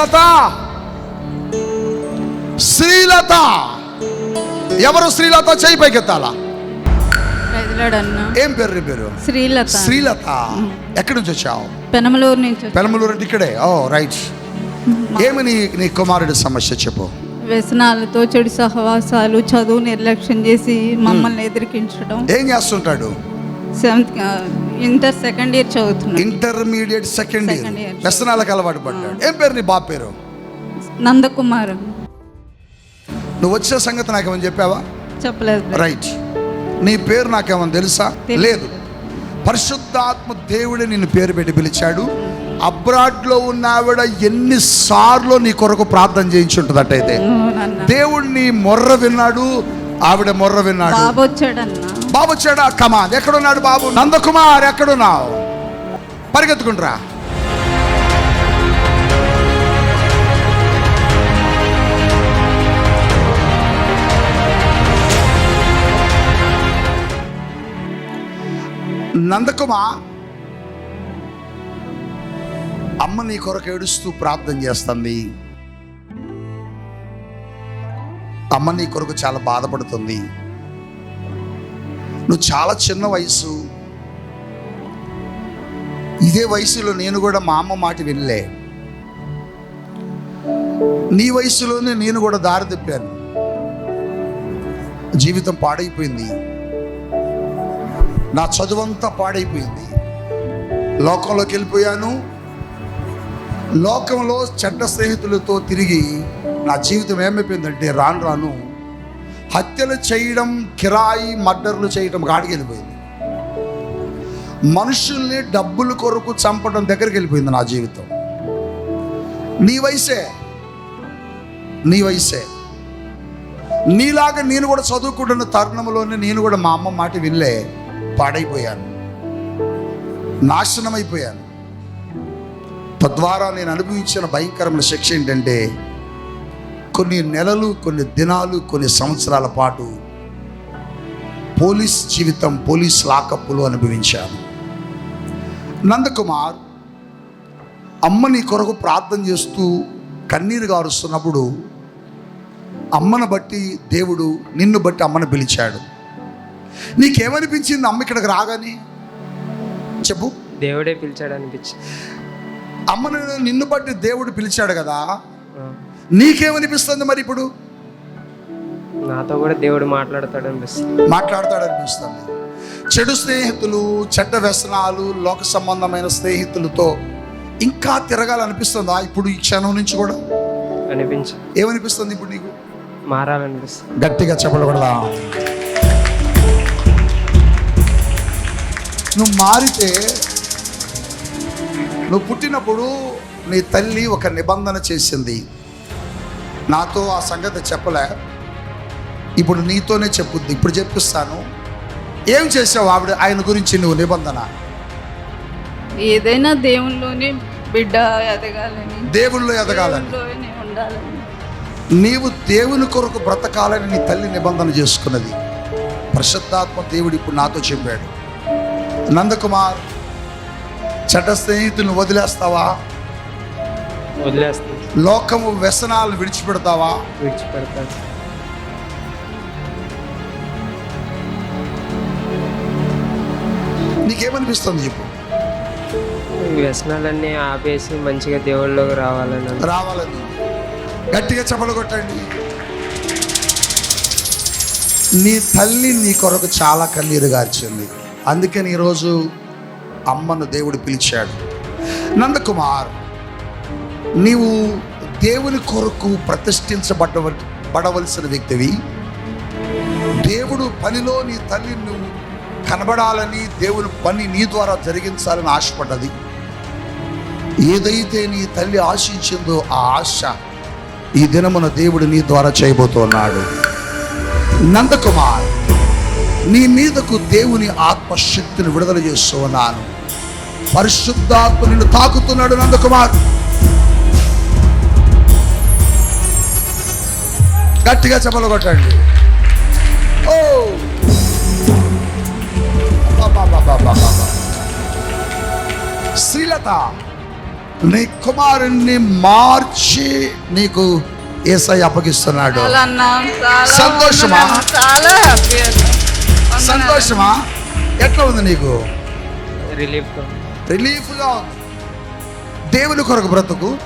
శ్రీలత శ్రీలత ఎవరు శ్రీలత చేయి పైకెత్తాలా? ఏం పేరు నీ పేరు? శ్రీలత. శ్రీలత. ఎక్కడి నుంచి వచ్చావు? పెనమలూరు నుంచి పెనమలూరు అంటే ఇక్కడే. Oh right. ఏమి నీ నీ కుమారుడి సమస్య చెప్పు. వ్యసనాలతో చెడు సహవాసాలు చదువు నిర్లక్ష్యం చేసి మమ్మల్ని ఎదిరికించడం. ఏం చేస్తుంటాడు? సెవెంత్ ఇంటర్ సెకండ్ ఇయర్ చదువుతున్నాడు. Intermediate second year. వ్యసనాలకు అలవాటు పడ్డాడు. ఏం పేరు నీ బాబు పేరు? నందకుమార్. నువ్వు వచ్చే సంగతి నాకేమని చెప్పావా? చెప్పలేదు. రైట్ నీ పేరు నాకేమని తెలుసా. లేదు. పరిశుద్ధాత్మ దేవుడే నిన్ను పేరు పెట్టి పిలిచాడు. అబ్రాడ్లో ఉన్న ఆవిడ ఎన్నిసార్లు నీ కొరకు ప్రార్థన చేయించుంటుందట్టయితే అవునన్న దేవుడిని మొర్ర విన్నాడు ఆవిడ మొర్ర విన్నాడు. బాబు వచ్చాడన్న బాబు వచ్చాడా కమాన్ ఎక్కడున్నాడు బాబు? నందకుమార్ ఎక్కడున్నావు? పరిగెత్తుకుంటురా. నందకుమా అమ్మ నీ కొరకు ఏడుస్తూ ప్రార్థన చేస్తుంది. అమ్మ నీ కొరకు చాలా బాధపడుతుంది. నువ్వు చాలా చిన్న వయసు. ఇదే వయసులో నేను కూడా మా అమ్మ మాట వినలే. నీ వయసులోనే నేను కూడా దారి తిప్పాను. జీవితం పాడైపోయింది. నా చదువంతా పాడైపోయింది. లోకంలోకి వెళ్ళిపోయాను. లోకంలో చెడ్డ స్నేహితులతో తిరిగి నా జీవితం ఏమైపోయిందంటే రాను రాను హత్యలు చేయడం కిరాయి మర్డర్లు చేయడం గాడికి వెళ్ళిపోయింది. మనుషుల్ని డబ్బుల కొరకు చంపడం దగ్గరికి వెళ్ళిపోయింది నా జీవితం. నీ వయసే. నీ వయసే. నీలాగా నేను కూడా చదువుకుంటున్న తరుణంలోనే నేను కూడా మా అమ్మ మాట వినలే. పాడైపోయాను. నాశనం అయిపోయాను తద్వారా నేను అనుభవించిన భయంకరమైన శిక్ష ఏంటంటే కొన్ని నెలలు కొన్ని దినాలు కొన్ని సంవత్సరాల పాటు పోలీస్ జీవితం పోలీస్ లాకప్పులు అనుభవించాను. నందకుమార్ అమ్మ నీ కొరకు ప్రార్థన చేస్తూ కన్నీరు గారుస్తున్నప్పుడు అమ్మను బట్టి దేవుడు నిన్ను బట్టి అమ్మను పిలిచాడు. నీకేమనిపించింది అమ్మ ఇక్కడికి రాగానే? చెప్పు. దేవుడే పిలిచాడు అనిపించి అమ్మను నిన్ను బట్టి దేవుడు పిలిచాడు కదా? నీకేమనిపిస్తుంది మరి ఇప్పుడు? నాతో కూడా దేవుడు మాట్లాడతాడు అనిపిస్తుంది మాట్లాడతాడనిపిస్తుంది. చెడు స్నేహితులు చెడ్డ వ్యసనాలు లోక సంబంధమైన స్నేహితులతో ఇంకా తిరగాలనిపిస్తుందా ఇప్పుడు ఈ క్షణం నుంచి కూడా? అనిపించి ఏమనిపిస్తుంది ఇప్పుడు నీకు? మారాలనిపిస్తుంది. గట్టిగా చెప్పకూడదా? నువ్వు మారితే నువ్వు పుట్టినప్పుడు నీ తల్లి ఒక నిబంధన చేసింది. నాతో ఆ సంగతి చెప్పలే. ఇప్పుడు నీతోనే చెప్పుద్ది. ఇప్పుడు చెప్పిస్తాను. ఏం చేసావు ఆవిడ? ఆయన గురించి నువ్వు నిబంధన? ఏదైనా దేవునిలోనే బిడ్డ ఎదగాలని. దేవుళ్ళు ఎదగాలని. ఉండాలని. నీవు దేవుని కొరకు బ్రతకాలని నీ తల్లి నిబంధన చేసుకున్నది. పరిశుద్ధాత్మ దేవుడు ఇప్పుడు నాతో చెప్పాడు. నందకుమార్ చెడ్డ స్నేహితులను వదిలేస్తావా? వదిలేస్తుంది లోకము వ్యసనాలను విడిచిపెడతావా? విడిచిపెడతాడు నీకేమనిపిస్తుంది చెప్పు? వ్యసనాలన్నీ ఆపేసి మంచిగా దేవుళ్ళలోకి రావాలని రావాలని. గట్టిగా చెప్పలు కొట్టండి. నీ తల్లి నీ కొరకు చాలా కన్నీరు గార్చింది. అందుకని ఈరోజు అమ్మను దేవుడు పిలిచాడు. నందకుమార్ నీవు దేవుని కొరకు ప్రతిష్ఠించబడ్డ పడవలసిన వ్యక్తివి. దేవుడు పనిలో నీ తల్లి నువ్వు కనబడాలని దేవుని పని నీ ద్వారా జరిగించాలని ఆశపడ్డది. ఏదైతే నీ తల్లి ఆశించిందో ఆ ఆశ ఈ దినమున దేవుడు నీ ద్వారా చేయబోతున్నాడు. నందకుమార్ నీ మీదకు దేవుని ఆత్మశక్తిని విడుదల చేస్తూ ఉన్నాను పరిశుద్ధాత్మ నిన్ను తాకుతున్నాడు నందకుమార్. గట్టిగా చెప్పలు కొట్టండి. ఓ. శ్రీలత నీ కుమారుణ్ణి మార్చి నీకు ఏసై అప్పగిస్తున్నాడు. సంతోషమా? సంతోషమా? ఎట్లా ఉంది నీకు? రిలీఫ్ రిలీఫ్గా ఉంది. దేవుని కొరకు బ్రతుకు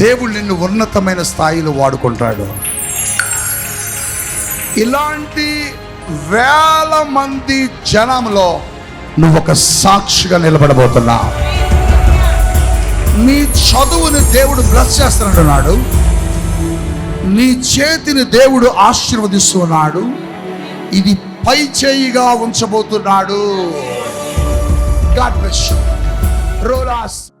దేవుడు నిన్ను ఉన్నతమైన స్థాయిలో వాడుకుంటాడు. ఇలాంటి వేల మంది జనంలో నువ్వు ఒక సాక్షిగా నిలబడబోతున్నావు నీ చదువుని దేవుడు బ్లస్ చేస్తున్నాడు. నీ చేతిని దేవుడు ఆశీర్వదిస్తున్నాడు. ఇది పై చేయిగా ఉంచబోతున్నాడు. God bless రోలాస్